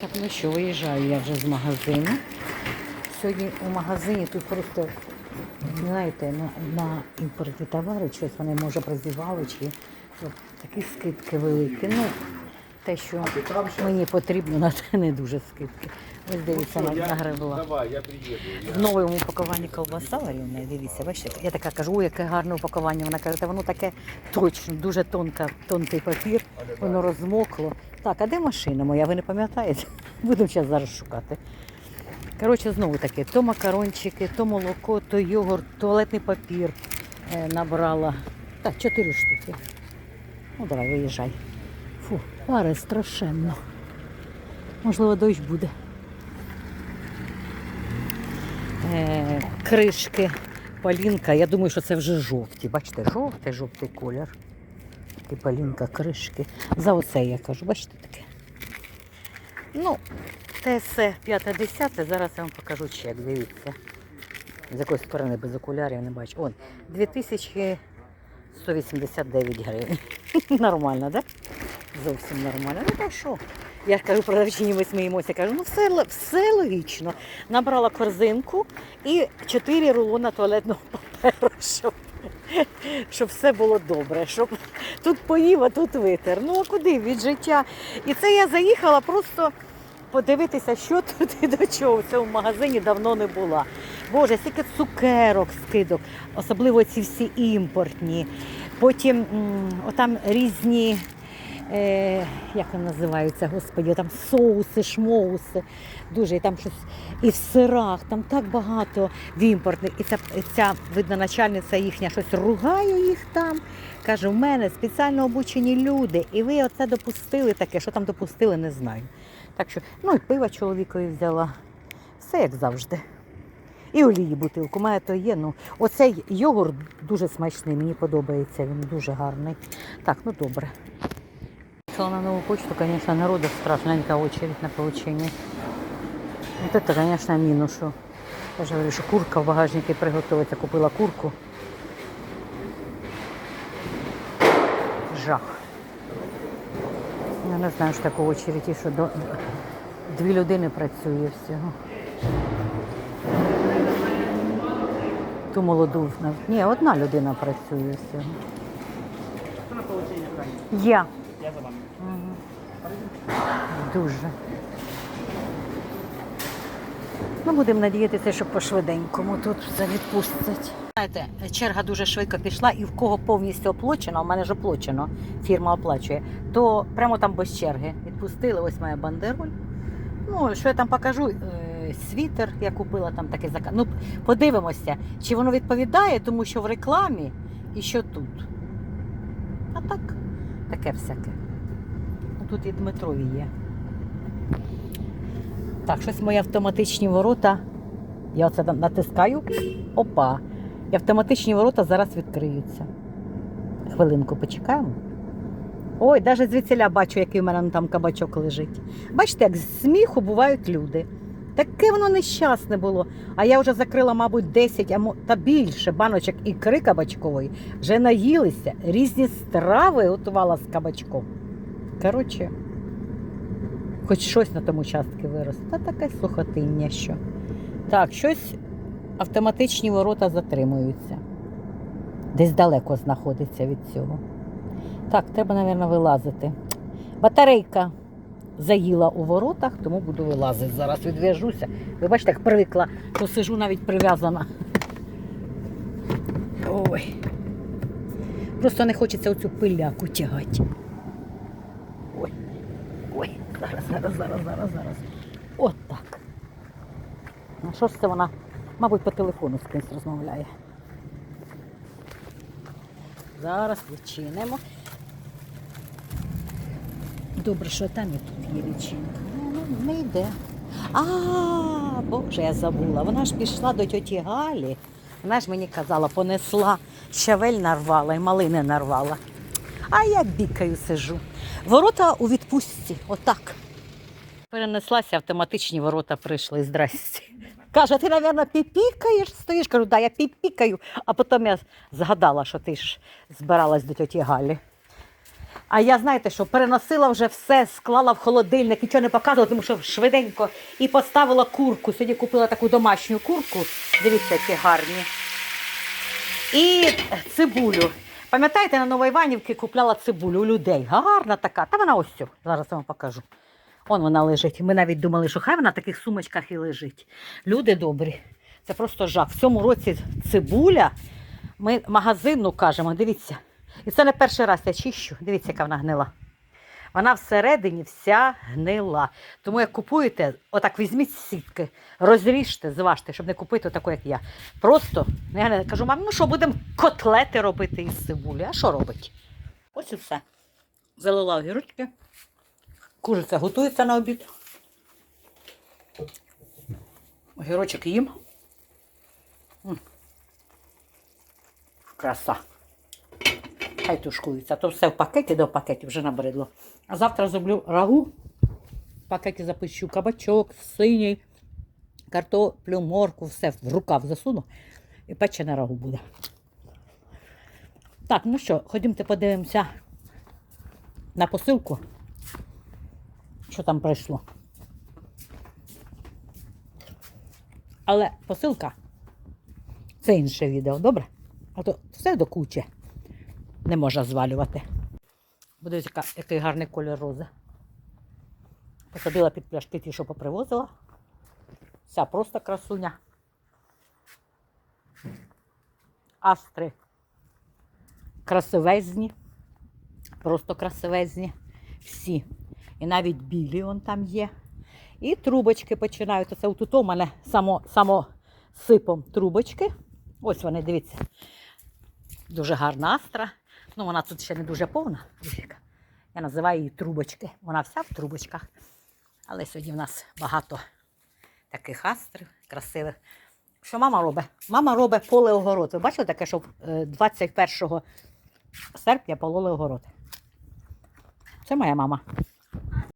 Так, ну що, виїжджаю я вже з магазину. Сьогодні у магазині тут просто, знаєте, на, на імпортні товари, щось вони може прозівали, чи такі скидки великі. Ну, те, що мені потрібно, на те не дуже скидки. Ось дивіться, на, нагребла. Давай, я приеду. Я... В новому упакуванні колбаса варена, дивіться, бачите, я така кажу, ой, яке гарне упакування. Вона каже, та воно таке точно, дуже тонка, тонкий папір, воно розмокло. Так, а де машина моя? Ви не пам'ятаєте? Будемо зараз зараз шукати. Коротше, знову таки, то макарончики, то молоко, то йогурт, туалетний папір е, набрала. Так, чотири штуки. Ну, давай, виїжджай. Фу, пари страшенно. Можливо, дощ буде. Е, кришки палінка. Я думаю, що це вже жовті. Бачите, жовтий, жовтий колір. І палінка, кришки. За оце я кажу, бачите таке. Ну, ТС 5-10, зараз я вам покажу чек, дивіться. З якої сторони без окулярів не бачу. Он, 2189 гривень. Нормально, так? Да? Зовсім нормально. Ну так що? Я кажу, продавчині ми сміємося, кажу, ну все, все логічно. Набрала корзинку і 4 рулона туалетного паперу, щоб, щоб все було добре, щоб тут поїв, а тут витер. Ну а куди від життя? І це я заїхала просто подивитися, що тут і до чого в цьому магазині давно не була. Боже, стільки цукерок, скидок, особливо ці всі імпортні. Потім отам різні, е, як вони називаються, господі, там соуси, шмоуси, дуже і там щось і в сирах, там так багато в імпортних. І ця, ця видна начальниця їхня щось ругає їх там. Каже, в мене спеціально обучені люди, і ви оце допустили таке, що там допустили, не знаю. Так що, ну і пиво чоловікові взяла. Все як завжди. І олії бутилку. Мене то є. Ну, оцей йогурт дуже смачний, мені подобається, він дуже гарний. Так, ну добре. Їхала на нову почту, звісно, народу страшненька очередь на получення. Вот это, конечно, мінус, що я ж говорю, що курка в багажнику приготується. Купила курку. Жах. Я не знаю, що таке очередь, що до... дві людини працює всього. Ту молоду. Ні, одна людина працює всього. Что получение? Я. Я за вами. Дуже. Ну, будемо надіятися, що по-швиденькому тут все відпустять. Знаєте, черга дуже швидко пішла, і в кого повністю оплачено, в мене ж оплачено, фірма оплачує, то прямо там без черги відпустили. Ось моя бандероль. Ну, що я там покажу? Е, Світер я купила там такий заказ. Ну, подивимося, чи воно відповідає, тому що в рекламі і що тут. А так, таке всяке. Ну, Тут і Дмитрові є. Так, щось мої автоматичні ворота. Я оце на- натискаю. Опа. І автоматичні ворота зараз відкриються. Хвилинку почекаємо. Ой, навіть звідсіля бачу, який у мене там кабачок лежить. Бачите, як з сміху бувають люди. Таке воно нещасне було. А я вже закрила, мабуть, 10 та більше баночок ікри кабачкової. Вже наїлися, різні страви готувала з кабачком. Коротше, хоч щось на тому частці виросте. Та таке слухотиння, що. Так, щось автоматичні ворота затримуються. Десь далеко знаходиться від цього. Так, треба, мабуть, вилазити. Батарейка заїла у воротах, тому буду вилазити. Зараз відв'яжуся. Ви бачите, як привикла, то сижу навіть прив'язана. Ой. Просто не хочеться оцю пиляку тягати. Ой. Ой, зараз, зараз, зараз, зараз, зараз. От так. Ну що ж це вона, мабуть, по телефону з кимось розмовляє. Зараз відчинимо. Добре, що там і тут є відчинка. Ну, ну, не йде. А, Боже, я забула. Вона ж пішла до тьоті Галі. Вона ж мені казала, понесла, щавель нарвала і малини нарвала. А я бікаю сижу. Ворота у відпустці, отак. Перенеслася, автоматичні ворота прийшли. Здрасте. Каже, ти, мабуть, піпікаєш, стоїш. Кажу, да, я піпікаю. А потім я згадала, що ти ж збиралась до тьоті Галі. А я, знаєте, що переносила вже все, склала в холодильник, нічого не показувала, тому що швиденько і поставила курку. Сьогодні купила таку домашню курку. Дивіться, які гарні. І цибулю. Пам'ятаєте, на Новоіванівці купляла цибулю у людей. Гарна така. Та вона ось цю. Зараз я вам покажу. Он вона лежить. Ми навіть думали, що хай вона в таких сумочках і лежить. Люди добрі. Це просто жах. В цьому році цибуля. Ми магазинну кажемо, дивіться. І це не перший раз я чищу. Дивіться, яка вона гнила. Вона всередині вся гнила. Тому як купуєте, отак візьміть сітки, розріжте, зважте, щоб не купити таку, як я. Просто я не кажу, мам, ну що, будемо котлети робити із цибулі. А що робить? Ось і все. Залила огірочки. Куриця готується на обід. Огірочок їм. Краса. Хай тушкується. То все в пакеті до пакетів вже набридло. А завтра зроблю рагу. В пакеті запишу кабачок, синій, картоплю, морку, все в рукав засуну. І печене рагу буде. Так, ну що, ходімте подивимося на посилку. Що там прийшло. Але посилка це інше відео, добре? А то все до кучі не можна звалювати. Буде який гарний колір рози. Посадила під пляшки ті, що попривозила. Вся просто красуня. Астри красивезні. Просто красивезні. Всі. І навіть білі он там є. І трубочки починають. Оце тут у мене само, само сипом трубочки. Ось вони, дивіться. Дуже гарна астра. Ну, вона тут ще не дуже повна. Я називаю її трубочки. Вона вся в трубочках. Але сьогодні в нас багато таких астрів красивих. Що мама робить? Мама робить поле огород. Ви бачили таке, що е, 21 серпня пололи огород. Це моя мама.